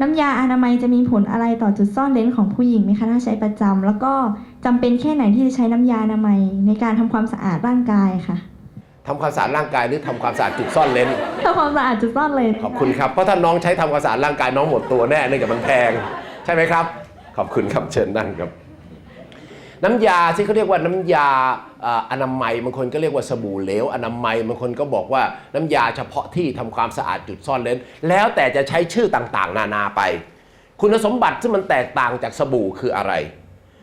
น้ำยาอนามัยจะมีผลอะไรต่อจุดซ่อนเลนของผู้หญิงไหมคะถ้าใช้ประจำแล้วก็จำเป็นแค่ไหนที่จะใช้น้ำยาอนามัยในการทำความสะอาดร่างกายค่ะทำความสะอาดร่างกายหรือทำความสะอาดจุดซ่อนเลนทำความสะอาดจุดซ่อนเลนขอบคุณครับเพราะถ้าน้องใช้ทำความสะอาดร่างกายน้องหมดตัวแน่เนื่องจากมันแพง ใช่ไหมครับ ขอบคุณครับเชิญนั่งครับ น้ำยาที่เขาเรียกว่าน้ำยาอนามัยบางคนก็เรียกว่าสบู่เหลวอนามัยบางคนก็บอกว่าน้ำยาเฉพาะที่ทำความสะอาดจุดซ่อนเลนแล้วแต่จะใช้ชื่อต่างๆ นานาไป คุณสมบัติที่มันแตกต่างจากสบู่คืออะไร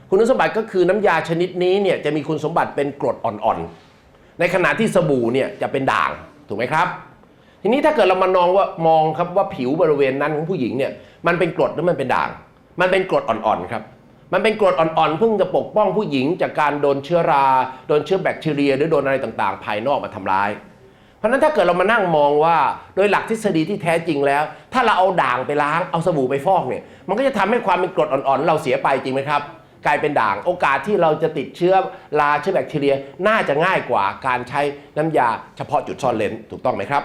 คุณสมบัติก็คือน้ำยาชนิดนี้เนี่ยจะมีคุณสมบัติเป็นกรดอ่อนๆ ในขณะที่สบู่เนี่ยจะเป็นด่างถูกไหมครับ ทีนี้ถ้าเกิดเรามานองว่ามองครับว่าผิวบริเวณนั้นของผู้หญิงเนี่ยมันเป็นกรดหรือมันเป็นด่าง มันเป็นกรดอ่อนๆครับ มันเป็นกรดอ่อนๆเพิ่งจะปกป้องผู้หญิงจากการโดนเชื้อรา โดนเชื้อแบคทีเรีย หรือโดนอะไรต่างๆ ภายนอกมาทำร้าย เพราะฉะนั้นถ้าเกิดเรามานั่งมองว่า โดยหลักทฤษฎีที่แท้จริงแล้ว ถ้าเราเอาด่างไปล้างเอาสบู่ไปฟอกเนี่ยมันก็จะทำให้ความเป็นกรดอ่อนๆ เราเสียไปจริงไหมครับกลายเป็นด่างโอกาสที่เราจะติดเชื้อราเชื้อแบคทีเรียน่าจะง่ายกว่าการใช้น้ำยาเฉพาะจุดซ่อนเลนถูกต้องไหมครับ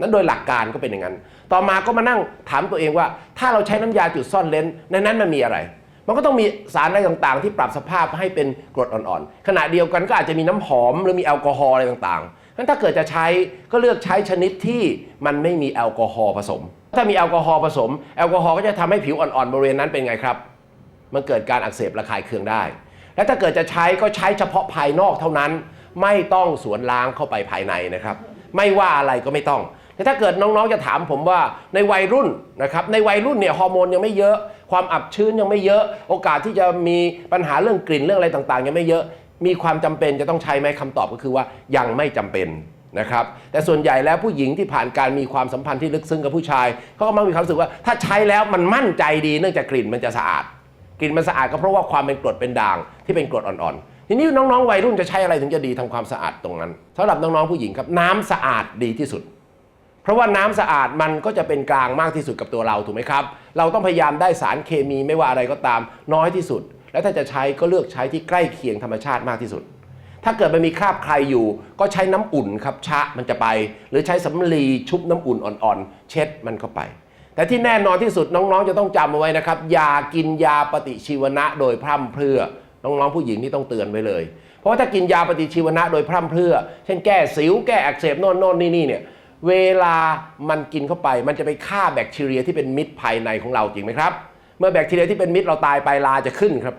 นั้นโดยหลักการก็เป็นอย่างนั้น ต่อมาก็มานั่งถามตัวเองว่า ถ้าเราใช้น้ำยาจุดซ่อนเลนในนั้นมันมีอะไร มันก็ต้องมีสารอะไรต่างๆ ที่ปรับสภาพให้เป็นกรดอ่อนๆ ขณะเดียวกันก็อาจจะมีน้ำหอมหรือมีแอลกอฮอล์อะไรต่างๆนั้นถ้าเกิดจะใช้ก็เลือกใช้ชนิดที่มันไม่มีแอลกอฮอล์ผสม ถ้ามีแอลกอฮอล์ผสม แอลกอฮอล์ก็จะทำให้ผิวอ่อนๆบริเวณนั้นเป็นไงครับ มันเกิดการอักเสบระคายเคืองได้ และถ้าเกิดจะใช้ก็ใช้เฉพาะภายนอกเท่านั้น ไม่ต้องสวนล้างเข้าไปภายในนะครับ ไม่ว่าอะไรก็ไม่ต้อง ถ้าเกิดน้องๆจะถามผมว่าในวัยรุ่นนะครับในวัยรุ่นเนี่ยฮอร์โมนยังไม่เยอะ ความอับชื้นยังไม่เยอะ โอกาสที่จะมีปัญหาเรื่องกลิ่นเรื่องอะไรต่างๆ ยังไม่เยอะ มีความจำเป็นจะต้องใช้ไหมคำตอบก็คือว่ายังไม่จำเป็นนะครับแต่ส่วนใหญ่แล้วผู้หญิงที่ผ่านการมีความสัมพันธ์ที่ลึกซึ้งกับผู้ชายเขาก็มักมีความรู้สึกว่าถ้าใช้แล้วมันมั่นใจดีเนื่องจากกลิ่นมันจะสะอาด กลิ่นมันสะอาดก็เพราะว่าความเป็นกรดเป็นด่างที่เป็นกรดอ่อนๆ ทีนี้น้องๆวัยรุ่นจะใช้อะไรถึงจะดีทำความสะอาดตรงนั้นสำหรับน้องๆผู้หญิงครับน้ำสะอาดดีที่สุด เพราะว่าน้ำสะอาดมันก็จะเป็นกลางมากที่สุดกับตัวเราถูกไหมครับ เราต้องพยายามได้สารเคมีไม่ว่าอะไรก็ตามน้อยที่สุด และถ้าจะใช้ก็เลือกใช้ที่ใกล้เคียงธรรมชาติมากที่สุด ถ้าเกิดมันมีคราบใครอยู่ ก็ใช้น้ำอุ่นครับชะมันจะไป หรือใช้สำลีชุบน้ำอุ่นอ่อนๆ เช็ดมันเข้าไป แต่ที่แน่นอนที่สุดน้องๆ จะต้องจำเอาไว้นะครับอย่ากินยาปฏิชีวนะโดยพร่ำเพรื่อน้องๆผู้หญิงนี่ต้องเตือนไว้เลย เพราะว่าถ้ากินยาปฏิชีวนะโดยพร่ำเพรื่อ เช่นแก้สิวแก้อักเสบโน่นโน่นนี่นี่เนี่ย เวลามันกินเข้าไป มันจะไปฆ่าแบคทีเรียที่เป็นมิตรภายในของเราจริงไหมครับ เมื่อแบคทีเรียที่เป็นมิตรเราตายไปลาจะขึ้นครับ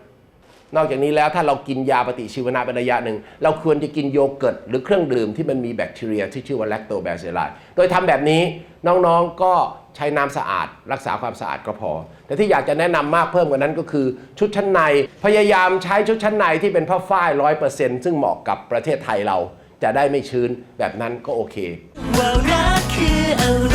นอกจากนี้แล้วถ้าเรากินยาปฏิชีวนะเป็นระยะหนึ่ง เราควรจะกินโยเกิร์ตหรือเครื่องดื่มที่มันมีแบคทีเรียที่ชื่อว่าแลคโตแบซิลไลโดยทำแบบนี้น้องๆก็ใช้น้ำสะอาด รักษาความสะอาดก็พอ แต่ที่อยากจะแนะนำมากเพิ่มกว่านั้นก็คือ ชุดชั้นในพยายามใช้ชุดชั้นในที่เป็นผ้าฝ้ายร้อยเปอร์เซ็นต์ซึ่งเหมาะกับประเทศไทยเราจะได้ไม่ชื้นแบบนั้นก็โอเค รักคืออะไร